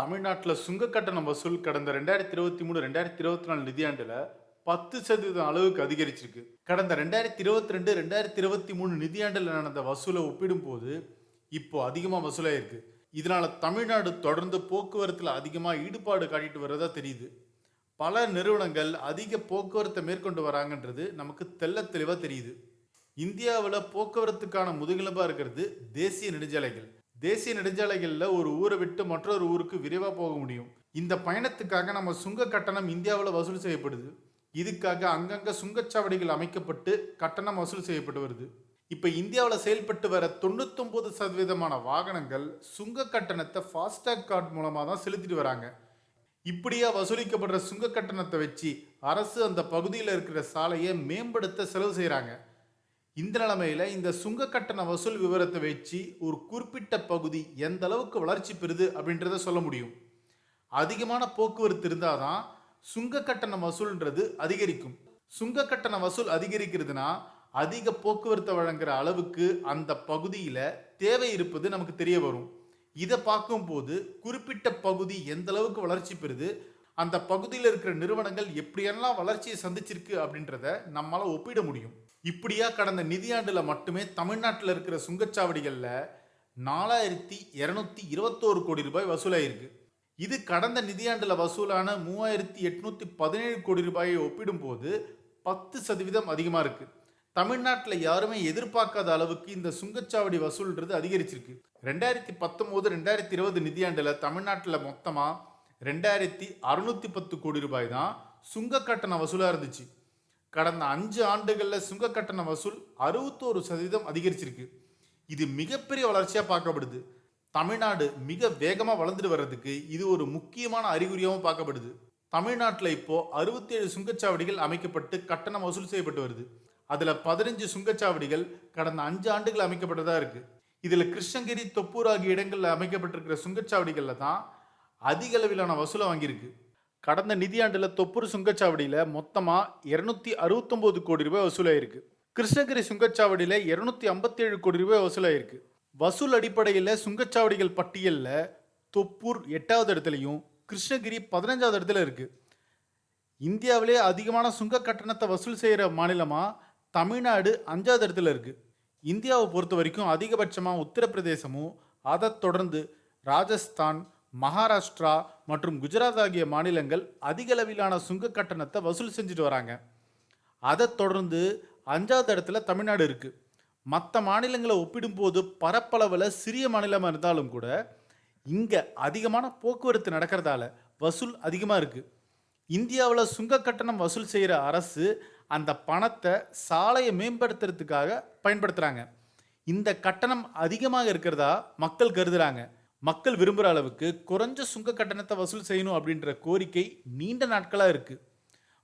தமிழ்நாட்டில் சுங்க கட்டணம் வசூல் கடந்த ரெண்டாயிரத்தி இருபத்தி மூணு ரெண்டாயிரத்தி இருபத்தி நாலு நிதியாண்டில் பத்து சதவீதம் அளவுக்கு அதிகரிச்சிருக்கு. கடந்த ரெண்டாயிரத்தி இருபத்தி ரெண்டு ரெண்டாயிரத்தி இருபத்தி மூணு நிதியாண்டில் நடந்த வசூலை ஒப்பிடும்போது இப்போ அதிகமாக வசூலாயிருக்கு. இதனால் தமிழ்நாடு தொடர்ந்து போக்குவரத்தில் அதிகமாக ஈடுபாடு காட்டிட்டு வர்றதா தெரியுது. பல நிறுவனங்கள் அதிக போக்குவரத்தை மேற்கொண்டு வராங்கன்றது நமக்கு தெள்ள தெளிவாக தெரியுது. இந்தியாவில் போக்குவரத்துக்கான முதுகெலும்பாக இருக்கிறது தேசிய நெடுஞ்சாலைகள். தேசிய நெடுஞ்சாலைகளில் ஒரு ஊரை விட்டு மற்றொரு ஊருக்கு விரைவாக போக முடியும். இந்த பயணத்துக்காக நம்ம சுங்க கட்டணம் இந்தியாவில் வசூல் செய்யப்படுது. இதுக்காக அங்கங்கே சுங்கச்சாவடிகள் அமைக்கப்பட்டு கட்டணம் வசூல் செய்யப்பட்டு வருது. இப்போ இந்தியாவில் செயல்பட்டு வர தொண்ணூத்தொம்பது சதவீதமான வாகனங்கள் சுங்க கட்டணத்தை ஃபாஸ்டேக் கார்டு மூலமாக தான் செலுத்திட்டு வராங்க. இப்படியா வசூலிக்கப்படுற சுங்க கட்டணத்தை வச்சு அரசு அந்த பகுதியில் இருக்கிற சாலையை மேம்படுத்த செலவு செய்கிறாங்க இந்த நிலைமையில் இந்த சுங்க கட்டண வசூல் விவரத்தை வச்சு ஒரு குறிப்பிட்ட பகுதி எந்த அளவுக்கு வளர்ச்சி பெறுது அப்படின்றத சொல்ல முடியும். அதிகமான போக்குவரத்து இருந்தால் தான் சுங்க கட்டண வசூல்ன்றது அதிகரிக்கும். சுங்க கட்டண வசூல் அதிகரிக்கிறதுனா அதிக போக்குவரத்தை வழங்குற அளவுக்கு அந்த பகுதியில் தேவை இருப்பது நமக்கு தெரிய வரும். இதை பார்க்கும்போது குறிப்பிட்ட பகுதி எந்த அளவுக்கு வளர்ச்சி பெறுது அந்த பகுதியில் இருக்கிற நிறுவனங்கள் எப்படியெல்லாம் வளர்ச்சியை சந்திச்சிருக்கு அப்படின்றத நம்மளால் ஒப்பிட முடியும். இப்படியா கடந்த நிதியாண்டில் மட்டுமே தமிழ்நாட்டில் இருக்கிற சுங்கச்சாவடிகளில் நாலாயிரத்தி இரநூத்தி இருபத்தோரு கோடி ரூபாய் வசூலாயிருக்கு. இது கடந்த நிதியாண்டில் வசூலான மூவாயிரத்தி எட்நூத்தி பதினேழு கோடி ரூபாயை ஒப்பிடும்போது பத்து சதவீதம் அதிகமாக இருக்கு. தமிழ்நாட்டில் யாருமே எதிர்பார்க்காத அளவுக்கு இந்த சுங்கச்சாவடி வசூல்ன்றது அதிகரிச்சிருக்கு. ரெண்டாயிரத்தி பத்தொம்போது ரெண்டாயிரத்தி இருபது நிதியாண்டில் தமிழ்நாட்டில் மொத்தமாக ரெண்டாயிரத்தி அறுநூத்தி பத்து கோடி ரூபாய் தான் சுங்க கட்டண வசூலாக இருந்துச்சு. கடந்த அஞ்சு ஆண்டுகளில் சுங்க கட்டண வசூல் அறுபத்தோரு சதவீதம் அதிகரிச்சிருக்கு. இது மிகப்பெரிய வளர்ச்சியாக பார்க்கப்படுது. தமிழ்நாடு மிக வேகமாக வளர்ந்துட்டு வர்றதுக்கு இது ஒரு முக்கியமான அறிகுறியாகவும் பார்க்கப்படுது. தமிழ்நாட்டில் இப்போ அறுபத்தேழு சுங்கச்சாவடிகள் அமைக்கப்பட்டு கட்டணம் வசூல் செய்யப்பட்டு வருது. அதில் பதினஞ்சு சுங்கச்சாவடிகள் கடந்த அஞ்சு ஆண்டுகள் அமைக்கப்பட்டதாக இருக்குது இதில் கிருஷ்ணகிரி தொப்பூர் ஆகிய இடங்களில் அமைக்கப்பட்டிருக்கிற சுங்கச்சாவடிகளில் தான் அதிக அளவிலான வசூலை வாங்கியிருக்கு. கடந்த நிதியாண்டில் தொப்பூர் சுங்கச்சாவடியில் மொத்தமாக இரநூத்தி அறுபத்தொம்போது கோடி ரூபாய் வசூலாயிருக்கு. கிருஷ்ணகிரி சுங்கச்சாவடியில் இரநூத்தி ஐம்பத்தேழு கோடி ரூபாய் வசூலாயிருக்கு. வசூல் அடிப்படையில் சுங்கச்சாவடிகள் பட்டியலில் தொப்பூர் எட்டாவது இடத்துலையும் கிருஷ்ணகிரி பதினஞ்சாவது இடத்துல இருக்கு. இந்தியாவிலே அதிகமான சுங்க கட்டணத்தை வசூல் செய்கிற மாநிலமாக தமிழ்நாடு அஞ்சாவது இடத்துல இருக்கு. இந்தியாவை பொறுத்த வரைக்கும் அதிகபட்சமாக உத்தரப்பிரதேசமும் அதைத் தொடர்ந்து ராஜஸ்தான் மகாராஷ்டிரா மற்றும் குஜராத் ஆகிய மாநிலங்கள் அதிக அளவிலான சுங்க கட்டணத்தை வசூல் செஞ்சுட்டு வராங்க. அதை தொடர்ந்து அஞ்சாவது இடத்துல தமிழ்நாடு இருக்குது மற்ற மாநிலங்களை ஒப்பிடும்போது பரப்பளவில் சிறிய மாநிலமாக இருந்தாலும் கூட இங்கே அதிகமான போக்குவரத்து நடக்கிறதால வசூல் அதிகமாக இருக்குது இந்தியாவில் சுங்க கட்டணம் வசூல் செய்கிற அரசு அந்த பணத்தை சாலையை மேம்படுத்துறதுக்காக பயன்படுத்துகிறாங்க இந்த கட்டணம் அதிகமாக இருக்கிறதா மக்கள் கருதுகிறாங்க மக்கள் விரும்புகிற அளவுக்கு குறைஞ்ச சுங்க கட்டணத்தை வசூல் செய்யணும் அப்படின்ற கோரிக்கை நீண்ட நாட்களாக இருக்குது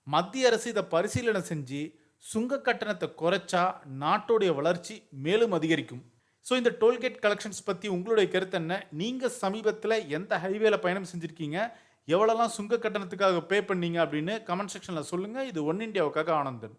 மத்திய அரசு இதை பரிசீலனை செஞ்சு சுங்க கட்டணத்தை குறைச்சா நாட்டோடைய வளர்ச்சி மேலும் அதிகரிக்கும். ஸோ இந்த டோல்கேட் கலெக்ஷன்ஸ் பற்றி உங்களுடைய கருத்து என்ன? நீங்கள் சமீபத்தில் எந்த ஹைவேல பயணம் செஞ்சுருக்கீங்க? எவ்வளோலாம் சுங்க கட்டணத்துக்காக பே பண்ணீங்க அப்படின்னு கமெண்ட் செக்ஷனில் சொல்லுங்கள் இது ஒன் இண்டியாவுக்காக ஆனந்தன்.